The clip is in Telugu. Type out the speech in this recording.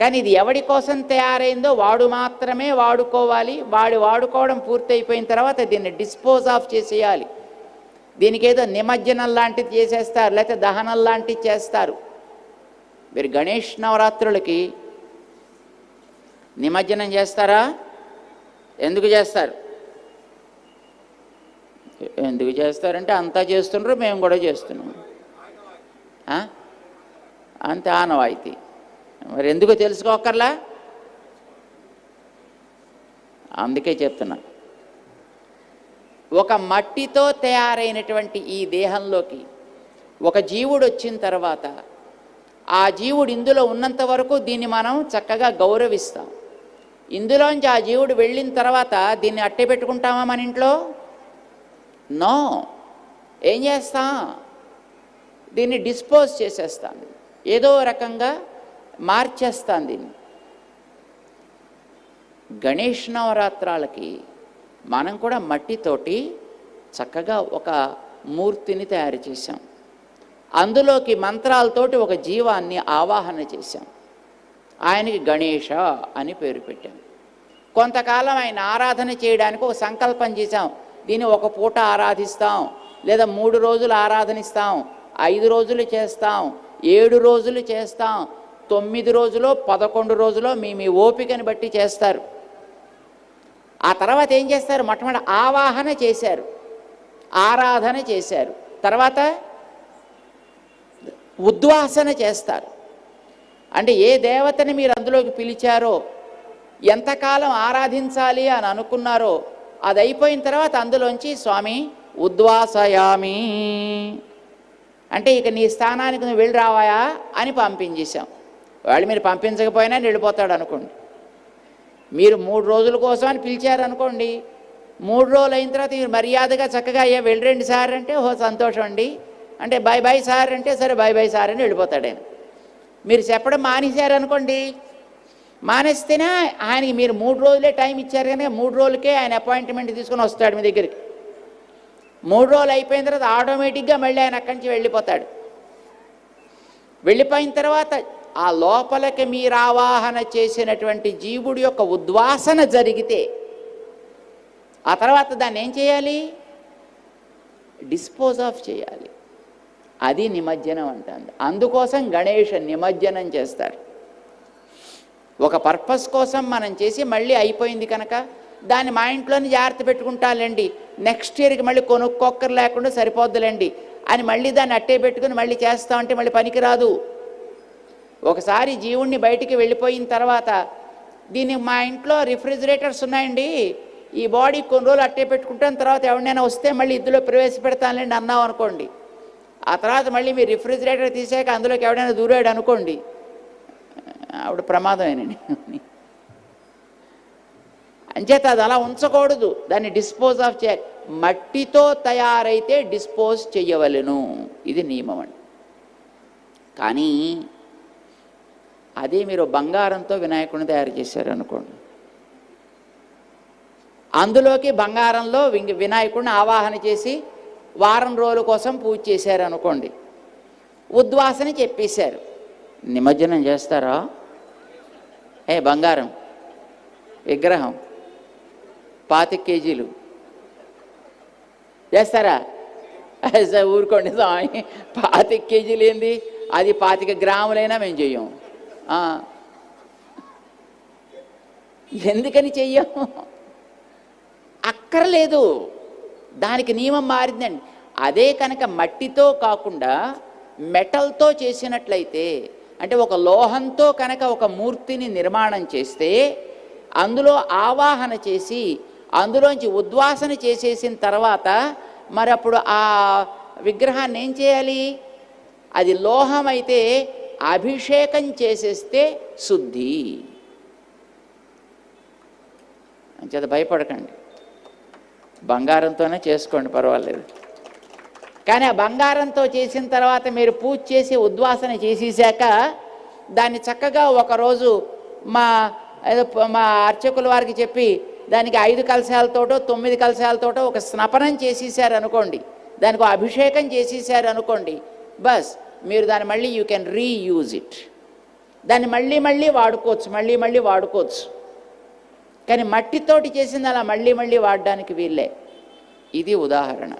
కానీ ఇది ఎవడి కోసం తయారైందో వాడు మాత్రమే వాడుకోవాలి. వాడు వాడుకోవడం పూర్తయిపోయిన తర్వాత దీన్ని డిస్పోజ్ ఆఫ్ చేసేయాలి. దీనికి ఏదో నిమజ్జనం లాంటిది చేసేస్తారు లేకపోతే దహనం లాంటిది చేస్తారు. మీరు గణేష్ నవరాత్రులకి నిమజ్జనం చేస్తారా? ఎందుకు చేస్తారు? ఎందుకు చేస్తారంటే అంతా చేస్తుండ్రు మేము కూడా చేస్తున్నాం. అంతే ఆనవాయితీ. మరి ఎందుకో తెలుసుకోకర్లా అందుకే చెప్తున్నా. ఒక మట్టితో తయారైనటువంటి ఈ దేహంలోకి ఒక జీవుడు వచ్చిన తర్వాత ఆ జీవుడు ఇందులో ఉన్నంత వరకు దీన్ని మనం చక్కగా గౌరవిస్తాం. ఇందులోంచి ఆ జీవుడు వెళ్ళిన తర్వాత దీన్ని అట్టే పెట్టుకుంటామా మన ఇంట్లో? నో. ఏం చేస్తాం? దీన్ని డిస్పోజ్ చేసేస్తాను ఏదో రకంగా మార్చేస్తాను దీన్ని గణేష్ నవరాత్రాలకి మనం కూడా మట్టితోటి చక్కగా ఒక మూర్తిని తయారు చేశాం. అందులోకి మంత్రాలతోటి ఒక జీవాన్ని ఆవాహన చేశాం. ఆయనకి గణేష అని పేరు పెట్టాం. కొంతకాలం ఆయన ఆరాధన చేయడానికి ఒక సంకల్పం చేశాం. దీన్ని ఒక పూట ఆరాధిస్తాం లేదా మూడు రోజులు ఆరాధనిస్తాం ఐదు రోజులు చేస్తాం ఏడు రోజులు చేస్తాం తొమ్మిది రోజులో పదకొండు రోజులో మీ మీ ఓపికని బట్టి చేస్తారు. ఆ తర్వాత ఏం చేస్తారు? మొట్టమొదటి ఆవాహన చేశారు. ఆరాధన చేశారు. తర్వాత ఉద్వాసన చేస్తారు. అంటే ఏ దేవతని మీరు అందులోకి పిలిచారో ఎంతకాలం ఆరాధించాలి అని అనుకున్నారో అది అయిపోయిన తర్వాత అందులోంచి స్వామి ఉద్వాసయామి. అంటే ఇక నీ స్థానానికి నువ్వు వెళ్ళి రావాయా అని పంపించేశాం. వాళ్ళు మీరు పంపించకపోయినా వెళ్ళిపోతాడు అనుకోండి. మీరు మూడు రోజుల కోసం అని పిలిచారనుకోండి మూడు రోజులు అయిన తర్వాత మీరు మర్యాదగా చక్కగా అయ్యా వెళ్ళరండి సార్ అంటే ఓ సంతోషం అండి. అంటే బాయ్ బాయ్ సార్ అంటే సరే బాయ్ బాయ్ సార్ అని వెళ్ళిపోతాడు ఆయన. మీరు చెప్పడం మానేశారనుకోండి మానేస్తేనే ఆయనకి మీరు మూడు రోజులే టైం ఇచ్చారు కనుక మూడు రోజులకే ఆయన అపాయింట్మెంట్ తీసుకొని వస్తాడు మీ దగ్గరికి. మూడు రోజులు అయిపోయిన తర్వాత ఆటోమేటిక్గా మళ్ళీ ఆయన అక్కడి నుంచి వెళ్ళిపోతాడు. వెళ్ళిపోయిన తర్వాత ఆ లోపలికి మీరు ఆవాహన చేసినటువంటి జీవుడి యొక్క ఉద్వాసన జరిగితే ఆ తర్వాత దాన్ని ఏం చేయాలి? డిస్పోజ్ ఆఫ్ చేయాలి. అది నిమజ్జనం అంటుంది. అందుకోసం గణేష్ నిమజ్జనం చేస్తారు. ఒక పర్పస్ కోసం మనం చేసి మళ్ళీ అయిపోయింది కనుక దాన్ని మా ఇంట్లోనే జాగ్రత్త పెట్టుకుంటాలండి. నెక్స్ట్ ఇయర్కి మళ్ళీ కొనుక్కొక్కరు లేకుండా సరిపోద్దులేండి. అని మళ్ళీ దాన్ని అట్టే పెట్టుకుని మళ్ళీ చేస్తామంటే మళ్ళీ పనికిరాదు. ఒకసారి జీవుణ్ణి బయటికి వెళ్ళిపోయిన తర్వాత దీన్ని మా ఇంట్లో రిఫ్రిజిరేటర్స్ ఉన్నాయండి. ఈ బాడీ కొన్ని రోజులు అట్టే పెట్టుకుంటాను తర్వాత ఎవరినైనా వస్తే మళ్ళీ ఇందులో ప్రవేశపెడతానులేండి అన్నాం అనుకోండి. ఆ తర్వాత మళ్ళీ మీరు రిఫ్రిజిరేటర్ తీసాక అందులోకి ఎవడైనా దూరాడు అనుకోండి. ఆవిడ ప్రమాదమేనండి. అంచేత అది అలా ఉంచకూడదు. దాన్ని డిస్పోజ్ ఆఫ్ చేయాలి మట్టితో తయారైతే డిస్పోజ్ చేయవలను. ఇది నియమం అండి కానీ అదే మీరు బంగారంతో వినాయకుడిని తయారు చేశారు అనుకోండి. అందులోకి బంగారంలో వినాయకుడిని ఆవాహన చేసి వారం రోజుల కోసం పూజ చేశారు అనుకోండి. ఉద్వాసన చెప్పేశారు. నిమజ్జనం చేస్తారా? ఏ బంగారం. విగ్రహం. పాతిక కేజీలు. చేస్తారా? ఊరుకోండి స్వామి. పాతిక కేజీలు ఏంది? అది పాతిక గ్రాములైనా మేము చెయ్యము ఎందుకని చెయ్యము అక్కర్లేదు. దానికి నియమం మారిందండి. అదే కనుక మట్టితో కాకుండా మెటల్తో చేసినట్లయితే అంటే ఒక లోహంతో కనుక ఒక మూర్తిని నిర్మాణం చేస్తే అందులో ఆవాహన చేసి అందులోంచి ఉద్వాసన చేసేసిన తర్వాత మరి అప్పుడు ఆ విగ్రహాన్ని ఏం చేయాలి? అది లోహం అయితే అభిషేకం చేసేస్తే శుద్ధి. అంచేత భయపడకండి. బంగారంతోనే చేసుకోండి పర్వాలేదు. కానీ ఆ బంగారంతో చేసిన తర్వాత మీరు పూజ చేసి ఉద్వాసన చేసేసాక దాన్ని చక్కగా ఒకరోజు మా ఏదో మా అర్చకుల వారికి చెప్పి దానికి ఐదు కలశాలతోటో తొమ్మిది కలశాలతోటో ఒక స్నపనం చేసేసారు అనుకోండి దానికి అభిషేకం చేసేసారు అనుకోండి బస్. మీరు దాన్ని మళ్ళీ యూ కెన్ రీయూజ్ ఇట్ దాన్ని మళ్ళీ మళ్ళీ వాడుకోవచ్చు మళ్ళీ మళ్ళీ వాడుకోవచ్చు. కానీ మట్టితోటి చేసింది అలా మళ్ళీ మళ్ళీ వాడడానికి వీళ్ళే ఇది ఉదాహరణ.